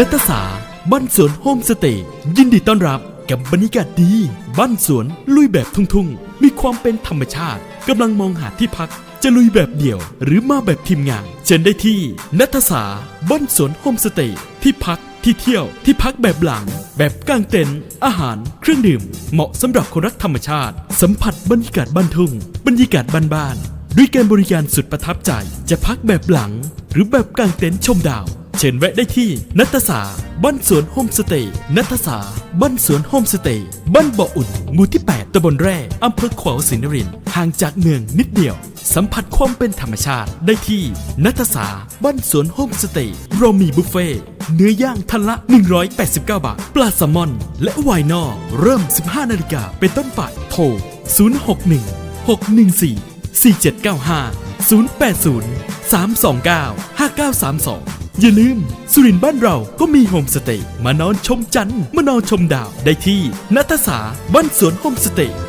นัตสาบ้านสวนโฮมสเตย์ยินดีต้อนรับกับบรรยากาศดี บ้านสวนลุยแบบทุ่งๆ มีความเป็นธรรมชาติกำลังมองหาที่พัก จะลุยแบบเดี่ยวหรือมาแบบทีมงาน เชิญได้ที่นัทสาบ้านสวนโฮมสเตย์ที่พักที่เที่ยวที่พักแบบหลัง แบบกางเต็นท์อาหาร เครื่องดื่ม เหมาะสำหรับคนรักธรรมชาติ สัมผัสบรรยากาศบ้านทุ่ง บรรยากาศบ้านๆด้วยการบริการสุดประทับใจ จะพักแบบหลัง หรือแบบกางเต็นท์ชมดาว เชิญแวะได้ที่นัตสาบ้านสวนโฮมสเตย์นัตสาบ้านสวนโฮมสเตย์บ้านบ่ออุ่นหมู่ที่ 8ตำบลแร่อำเภอขวาวสินนรินทร์ห่างจากเมืองนิดเดียว สัมผัสความเป็นธรรมชาติได้ที่นัตสาบ้านสวนโฮมสเตย์เรามีบุฟเฟ่เนื้อย่างทันละ 189 บาท ปลาแซลมอน และไวน์นอเริ่ม 15 นาฬิกาเป็นต้นไปโทร 061 614 4795 080 329 5932 อย่าลืม สุรินทร์บ้านเราก็มีโฮมสเตย์มานอนชมจันทร์มานอนชมดาวได้ที่นัทสาบ้านสวนโฮมสเตย์